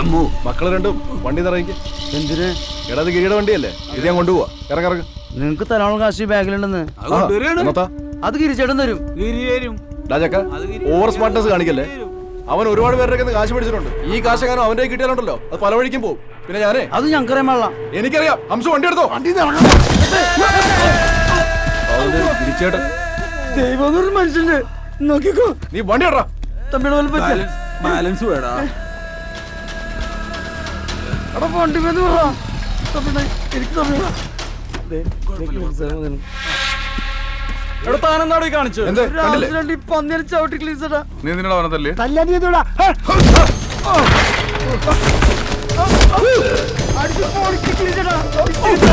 അമ്മു. മക്കൾ രണ്ടും വണ്ടി നിറയിക്ക്. എന്തിന്? എടാ അത് കിരീട വണ്ടിയല്ലേ? ഇത് ഞാൻ കൊണ്ടുപോവാ. ഇറങ്ങിറങ്ങ് നിങ്ങക്ക് തരാനുള്ള കാശ് ബാഗിലുണ്ടെന്ന്. അത് ഗിരിച്ചേട്ടൻ അത് കിരിച്ചേട്ടൻ തരും. രാജാക്ക ഓവർ സ്മാർട്ട്നെസ് കാണിക്കല്ലേ? അവൻ ഒരുപാട് പേരുടെ കാശ് മേടിച്ചിട്ടുണ്ട്. ഈ കാശ് കാരണം അവന്റെ കിട്ടിയാലുണ്ടല്ലോ? അത് പല വഴിക്കും പോകും. പിന്നെ ഞാനേ അത് ഞങ്ങൾക്കറിയാൻ പാടില്ല. എനിക്കറിയാം. ഹംസു വണ്ടി എടുത്തോ? വണ്ടി തിരിച്ചേട്ടൻ ദൈവം മനുഷ്യന്റെ നോക്കിക്കോ. നീ വണ്ടി ഇടറാ തമ്മിയുടെ ബാലൻസ് വേടാ. എടാ വണ്ടി വേന്ന് പറ തമ്മിയുടെ എനിക്ക് തമ്മിടാ എടാ താനെന്താടോ ഈ കാണിച്ചു രാത്രി പന്നിനെ ചവിട്ടി ക്ലീസടാ നീ നിന്നോട് പറഞ്ഞതല്ലേ അടിച്ച് പൊളിച്ച് ക്ലീസടാ പൊളിക്കട്ടെ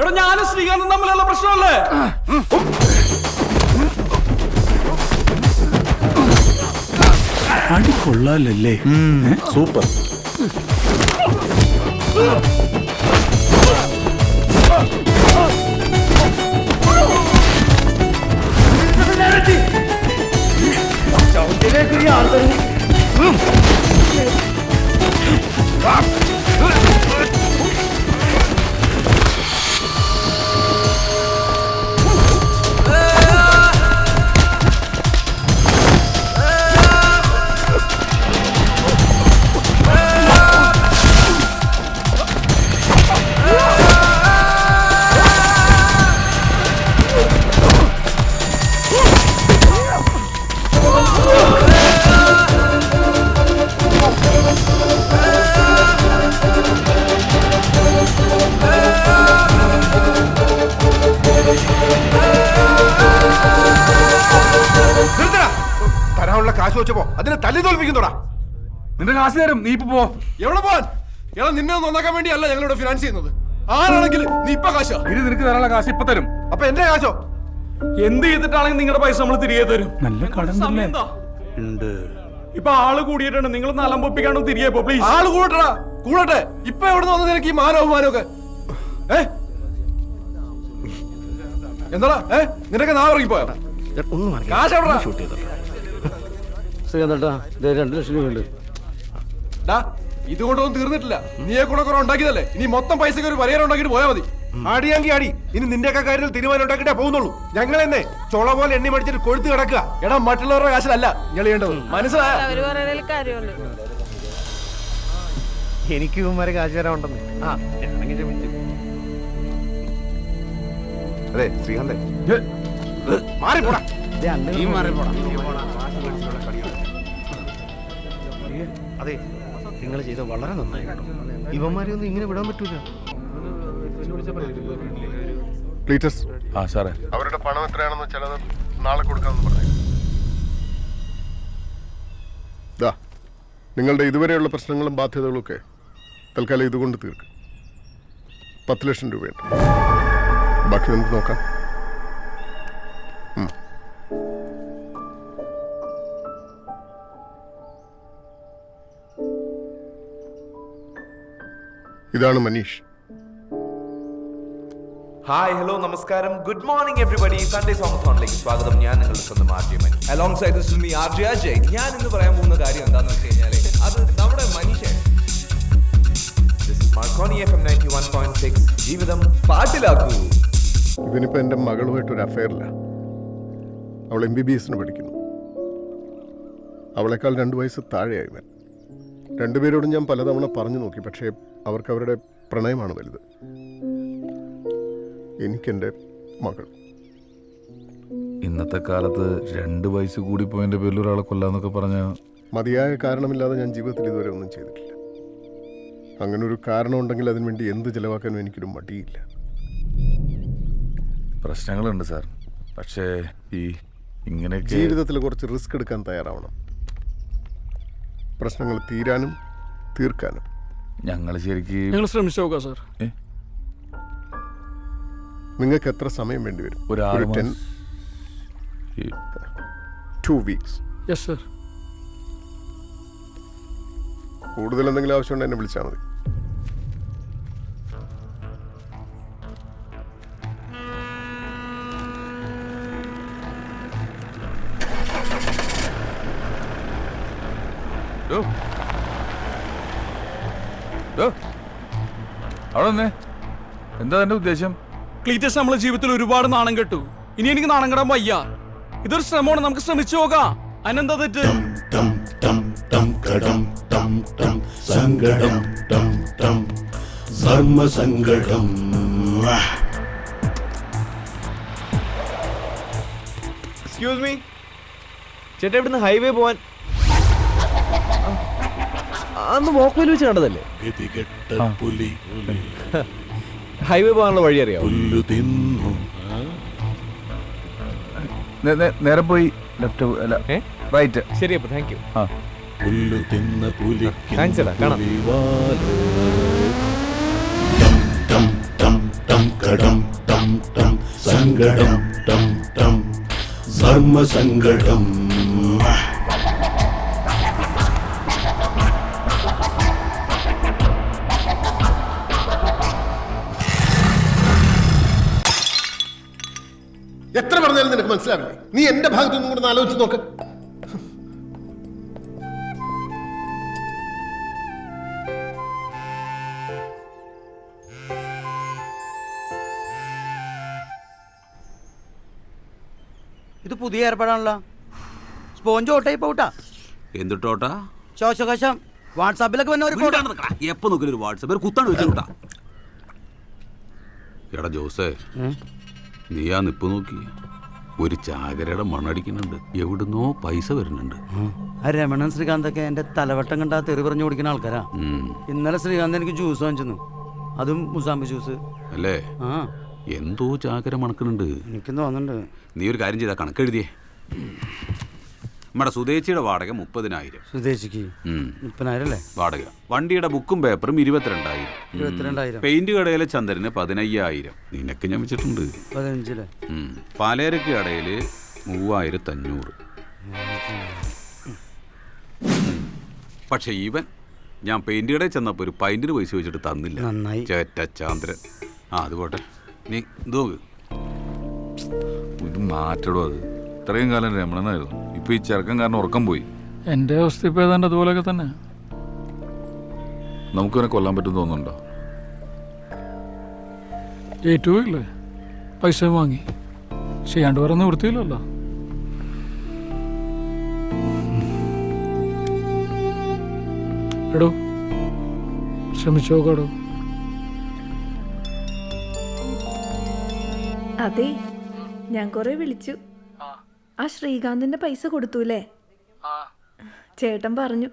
എടാ ഞാനും ശ്രീകാന്തും തമ്മിലുള്ള പ്രശ്നമല്ലേ? അടി കൊള്ളാലല്ലേ? സൂപ്പർ. നിർത്തടാ കാശ് വെച്ചപ്പോ അതിനെ തല്ലി തോൽപ്പിക്കുന്നോടാ നിന്റെ കാശ് തരും. നീ ഇപ്പൊ പോ. എവിടെ പോവാൻ? എടാ നിന്നെ ഒന്ന് നന്നാക്കാൻ വേണ്ടിയല്ല ഞങ്ങളിവിടെ ഫിനാൻസ് ചെയ്യുന്നത്. ആരാണെങ്കിലും നീ ഇപ്പൊ കാശാ ഇനി നിനക്ക് തരാനുള്ള കാശ് ഇപ്പൊ തരും. അപ്പൊ എന്റെ കാശോ? എന്ത് ചെയ്തിട്ടാണെങ്കിൽ നിങ്ങളുടെ പൈസ നമ്മൾ തിരികെ തരും. നല്ല കടം ഉണ്ട്. ഇപ്പൊ ആൾ കൂടിയിട്ടുണ്ട്. നിങ്ങൾ നലം പൊപ്പിക്കാണോ തിരികെ പോ പ്ലീസ് ആൾ കൂടട്ടാ കൂടട്ടെ. ഇപ്പൊ എവിടെ നിന്ന് വന്നത് നിനക്ക് ഈ മാനോ അപമാനോ ഏ? എന്താടാ? ഏ? നിനക്ക് നാ ഇറങ്ങിപ്പോയോ കാശ് എവിടെടാ? ശ്രീകാന്തേട്ടാ രണ്ട് ലക്ഷം രൂപയുണ്ട്. ഡാ ഇതുകൊണ്ടൊന്നും തീർന്നിട്ടില്ല. നീയെ കൂടെ കുറെ ഉണ്ടാക്കിയതല്ലേ? ഇനി മൊത്തം പൈസക്ക് ഒരു പരിഹാരം ഉണ്ടാക്കിട്ട് പോയാൽ മതി. ആടിയാങ്കി ആടി ഇനി നിന്റെയൊക്കെ കാര്യത്തിൽ തീരുമാനം ഉണ്ടാക്കിട്ടേ പോകുന്നുള്ളൂ. ഞങ്ങൾ എന്നെ ചൊള പോലെ എണ്ണി മടിച്ചിട്ട് കൊഴുത്ത് കിടക്കുക. എടാ മറ്റുള്ളവരുടെ കാശിലല്ല നിങ്ങൾ ചെയ്യേണ്ടത്. മനസ്സിലായ? എനിക്ക് ഇവന്മാരെ കാശ് തരാനുണ്ടെന്ന് ആ ഞാനെങ്കിൽ ക്ഷമിച്ചു അതെ ശ്രീകാന്തേ. മാറിപ്പോടാ. മാറിപ്പോടാ. അതെ നിങ്ങൾ ചെയ്ത വളരെ നന്നായി കേട്ടോ. ഇവന്മാരെ ഒന്നും ഇങ്ങനെ വിടാൻ പറ്റൂല. ആ സാറേ. അവരുടെ പണം എത്രയാണെന്ന് ചിലത് നാളെ കൊടുക്കാമെന്ന് പറഞ്ഞു. ദാ നിങ്ങളുടെ ഇതുവരെയുള്ള പ്രശ്നങ്ങളും ബാധ്യതകളും ഒക്കെ തൽക്കാലം ഇതുകൊണ്ട് തീർക്കും. പത്ത് ലക്ഷം രൂപയുണ്ട്. ബാക്കി നമുക്ക് നോക്കാം. ഇതാണ് മനീഷ്. ഹായ് ഹലോ നമസ്കാരം. ഗുഡ് മോർണിംഗ് എവറിബഡി സൺഡേ സോങ്ങത്തോണിലേക്ക് സ്വാഗതം. ഞാൻ നിങ്ങളുടെ സ്വന്തം R J alongside this me R J Ajay ഞാൻ ഇന്ന് പറയാൻ പോകുന്ന കാര്യം എന്താണെന്ന് വെച്ച് കഴിഞ്ഞാൽ അത് നമ്മുടെ മനുഷ്യൻ Marconi F M ninety one point six ജീവിതം പാട്ടിലാക്കൂ. ഇവനിപ്പോൾ എന്റെ മകളുമായിട്ടൊരു അഫയറില്ല അവൾ എം ബി ബി എസിന് പഠിക്കുന്നു. അവളെക്കാൾ രണ്ട് വയസ്സ് താഴെയായി ഇവൻ. രണ്ടുപേരോടും ഞാൻ പലതവണ പറഞ്ഞു നോക്കി പക്ഷേ അവർക്ക് അവരുടെ പ്രണയമാണ് വലുത്. എനിക്കെന്റെ മകൾ. ഇന്നത്തെ കാലത്ത് രണ്ട് വയസ്സ് കൂടി പോയതിന്റെ പേരിൽ ഒരാളെ കൊല്ലാന്നൊക്കെ പറഞ്ഞ മതിയായ കാരണമില്ലാതെ ഞാൻ ജീവിതത്തിൽ ഇതുവരെ ഒന്നും ചെയ്തിട്ടില്ല. അങ്ങനെ ഒരു കാരണം ഉണ്ടെങ്കിൽ അതിനുവേണ്ടി എന്ത് ചിലവാക്കാനും എനിക്കൊരു മടിയില്ല. പ്രശ്നങ്ങളുണ്ട് സാർ. പക്ഷേ ഈ ഇങ്ങനെയൊക്കെ ജീവിതത്തിൽ കുറച്ച് റിസ്ക് എടുക്കാൻ തയ്യാറാവണം. പ്രശ്നങ്ങൾ തീരാനും തീർക്കാനും. ഞങ്ങൾ ശരിക്കും ഞങ്ങൾ ശ്രമിച്ചു നോക്കാം സാർ? നിങ്ങൾക്ക് എത്ര സമയം വേണ്ടി വരും? ഒരു ആറ് ten two weeks. Yes sir. കൂടുതൽ എന്തെങ്കിലും ആവശ്യമുണ്ടെങ്കിൽ എന്നെ വിളിച്ചാൽ മതി. അവിടെ നിന്നേ എന്താ തന്റെ ഉദ്ദേശം? ക്ലീറ്റസ് നമ്മളെ ജീവിതത്തിൽ ഒരുപാട് നാണം കെട്ടു. ഇനി എനിക്ക് നാണം കെടാൻ വയ്യ. ഇതൊരു ശ്രമമാണ്. നമുക്ക് ശ്രമിച്ചു നോക്കാം അതിനെന്താ തെറ്റ്? സങ്കടം ധർമ്മസങ്കടം എക്സ്ക്യൂസ് മീ ചേട്ടാ ഇവിടുന്ന് ഹൈവേ പോവാൻ അന്ന് വോക്ക്വേൽ വെച്ച് കണ്ടതല്ലേ പുലി ഹൈവേ പോകാനുള്ള വഴി അറിയാമോ പുല്ലു തിന്നു. നേരെ പോയി ലെഫ്റ്റ് അല്ല റൈറ്റ് ശരി അപ്പൊ താങ്ക് യു പുല്ലു തിന്ന പുലിക്ക് Thanks എടാ, കാണാം. പുലിവാൽ. ടം ടം ടം കടം ടം ടം സങ്കടം ടം ടം. ധർമ്മസങ്കടം എത്ര പറഞ്ഞാലും നിനക്ക് മനസ്സിലാവില്ല? നീ എന്റെ ഭാഗത്തുനിന്നും കൂടെ ഒന്ന് ആലോചിച്ച് നോക്ക്. ഇത് പുതിയ ഏർപ്പാടാണല്ലോ. സ്പോഞ്ച് ഓട്ടായി പോട്ടാ എന്തിട്ടോട്ടാ ശോശകശം. വാട്സാപ്പിലൊക്കെ വന്ന ഒരു ഫോട്ടോ. എപ്പോ നോക്കിയൊരു ഒരു വാട്സപ്പ് ഒരു കുത്താണ് വെച്ചിട്ടാ എടാ ജോസേ നീ ആ നിപ്പ് നോക്കി ഒരു ചാകരയുടെ മണടിക്കുന്നുണ്ട് എവിടുന്നോ പൈസ വരുന്നുണ്ട്. ആ രമണൻ ശ്രീകാന്തൊക്കെ എന്റെ തലവട്ടം കണ്ടാ തെറി പറഞ്ഞു കൊടുക്കുന്ന ആൾക്കാരാ. ഇന്നലെ ശ്രീകാന്ത് എനിക്ക് ജ്യൂസ് വാങ്ങിച്ചു അതും മുസാമ്പി ജ്യൂസ്. അല്ലേ? ആ. എന്തോ ചാകര മണക്കുന്നുണ്ട്. എനിക്കും തോന്നുന്നുണ്ട് നീ ഒരു കാര്യം ചെയ്താ കണക്കെഴുതിയേ. നമ്മുടെ സുതേച്ചിയുടെ വാടക മുപ്പതിനായിരം. സുദേശിക്ക്. മുപ്പതിനായിരം അല്ലേ? വാടക. വണ്ടിയുടെ ബുക്കും പേപ്പറും ഇരുപത്തിരണ്ടായിരം. ഇരുപത്തിരണ്ടായിരം. പെയിന്റ് കടയിലെ ചന്ദ്രന് പതിനയ്യായിരം. നിനക്ക് ഞാൻ വെച്ചിട്ടുണ്ട്. പതിനഞ്ചില്ലേ ഉം. പാലേരക്ക് കടയിൽ മൂവായിരത്തി അഞ്ഞൂറ് പക്ഷെ ഇവൻ ഞാൻ പെയിന്റ് കടയിൽ ചെന്നപ്പോൾ ഒരു പൈന്റിന് പൈസ വെച്ചിട്ട് തന്നില്ല. നന്നായി. ചേറ്റ ചാന്ദ്രൻ. ആ അത് പോട്ടെ. നീ ഇത് നോക്ക്. ഇത് മാറ്റടോ അത്. ഇത്രയും കാലം രമണനായിരുന്നു. ഇപ്പൊ ഈ ചെറുക്കം കാരണം ഉറക്കം പോയി. എന്റെ അവസ്ഥ ഇപ്പൊ ഏതാണ്ട് അതുപോലെയൊക്കെ തന്നെ. നമുക്കിവനെ കൊല്ലാൻ പറ്റും തോന്നുന്നുണ്ടോ? ഏറ്റവും ഇല്ലേ പൈസ വാങ്ങി. ചെയ്യാണ്ട് വേറെ നിവൃത്തിയില്ലല്ലോ എടോ ശ്രമിച്ചു നോക്കാടോ അതെ ഞാൻ കുറെ വിളിച്ചു. ആ ശ്രീകാന്തിന്റെ പൈസ കൊടുത്തൂലേ ചേട്ടൻ പറഞ്ഞു.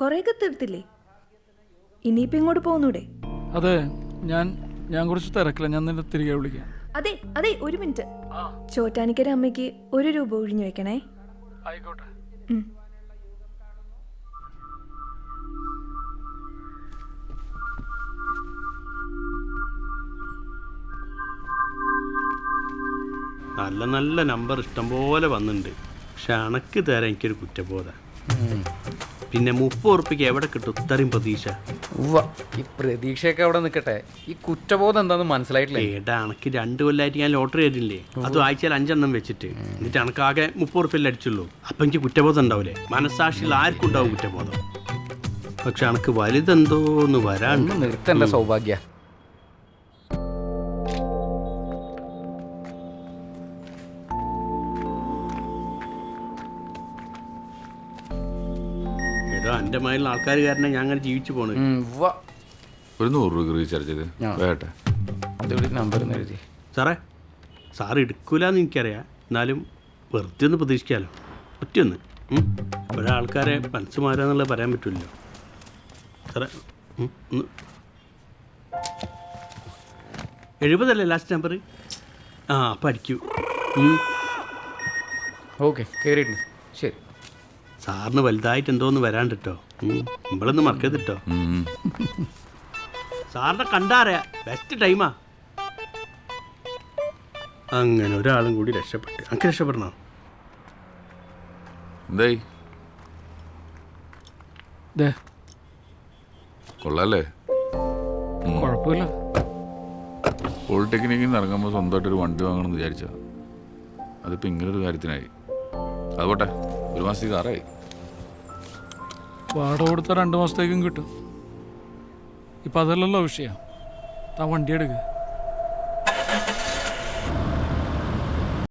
കൊറേക്കെ തീർത്തില്ലേ? ഇനിയിപ്പോ ഇങ്ങോട്ട് പോന്നൂടെ? അതെ ഞാൻ ഞാൻ കുറച്ച് തിരക്കില്ല ഞാൻ നിന്നെ തിരികെ വിളിക്കാം. അതെ അതെ ഒരു മിനിറ്റ്. ചോറ്റാനിക്കര അമ്മയ്ക്ക് ഒരു രൂപ ഒഴിഞ്ഞു വെക്കണേ ആയിക്കോട്ടെ. നല്ല നല്ല നമ്പർ ഇഷ്ടംപോലെ വന്നിട്ടുണ്ട് പക്ഷെ അണക്ക് തരാൻ എനിക്കൊരു കുറ്റബോധ. പിന്നെ മുപ്പത് ഉറുപ്പിക്ക് എവിടെ കിട്ടും? ഇത്രയും പ്രതീക്ഷ. ഈ പ്രതീക്ഷയൊക്കെ അവിടെ നിൽക്കട്ടെ ഈ കുറ്റബോധം എന്താന്ന് മനസ്സിലായിട്ടില്ല? ഏടാ അണക്ക് രണ്ട് കൊല്ലായിട്ട് ഞാൻ ലോട്ടറി ആയിട്ടില്ലേ? അത് ആഴ്ചയിൽ അഞ്ചെണ്ണം വെച്ചിട്ട്. എന്നിട്ട് അണക്കാകെ മുപ്പത് ഉറുപ്പില്ല അടിച്ചുള്ളൂ. അപ്പം എനിക്ക് കുറ്റബോധം ഉണ്ടാവില്ലേ മനസ്സാക്ഷിയിൽ ആർക്കും ഉണ്ടാവും കുറ്റബോധം. പക്ഷെ അണക്ക് വലുതെന്തോന്ന് വരാണ്ട്. നിർത്തണ്ട സൗഭാഗ്യ. എന്റെ മയിലുള്ള ആൾക്കാർ കാരണം ഞാൻ അങ്ങനെ ജീവിച്ചു പോണ്. ഒരു നൂറ് രൂപ റീചാർജ് ചെയ്ത്. വേട്ടെ നമ്പർ എഴുതി. സാറേ സാറ് എടുക്കൂലെന്ന് എനിക്കറിയാം. എന്നാലും വെറുതെ ഒന്ന് പ്രതീക്ഷിക്കാമല്ലോ ഒറ്റയൊന്ന്. ഇപ്പോഴേ ആൾക്കാരെ മനസ്സ് മാറാന്നുള്ളത് പറയാൻ പറ്റില്ലല്ലോ സാറേ എഴുപതല്ലേ ലാസ്റ്റ് നമ്പർ ആ അപ്പം അടിക്കൂ ഉം. ഓക്കെ കയറിയിട്ടുണ്ട് ശരി. സാറിന് വലുതായിട്ട് എന്തോന്ന് വരാണ്ട് കേട്ടോ മറക്കരുതിട്ടോ. മറക്കരുത് കേട്ടോ ഉം. സാറിനെ കണ്ടാറിയാ ബെസ്റ്റ് ടൈമാ അങ്ങനെ ഒരാളും കൂടി രക്ഷപ്പെട്ട്. അങ്ങ് രക്ഷപ്പെടണോ? എന്തായി? കൊള്ളാല്ലേ? കുഴപ്പമില്ല. പോളിടെക്നിക്കിൽ നിന്ന് ഇറങ്ങുമ്പോൾ സ്വന്തമായിട്ടൊരു വണ്ടി വാങ്ങണം എന്ന് വിചാരിച്ചതാണ് അതിപ്പോൾ ഇങ്ങനൊരു കാര്യത്തിനായി. അതുപോട്ടെ ഒരു മാസത്തേക്ക് ആറായി. വാടക കൊടുത്ത രണ്ട് മാസത്തേക്കും കിട്ടും. ഇപ്പൊ അതല്ലല്ലോ വിഷയം. താൻ വണ്ടി എടുക്കുക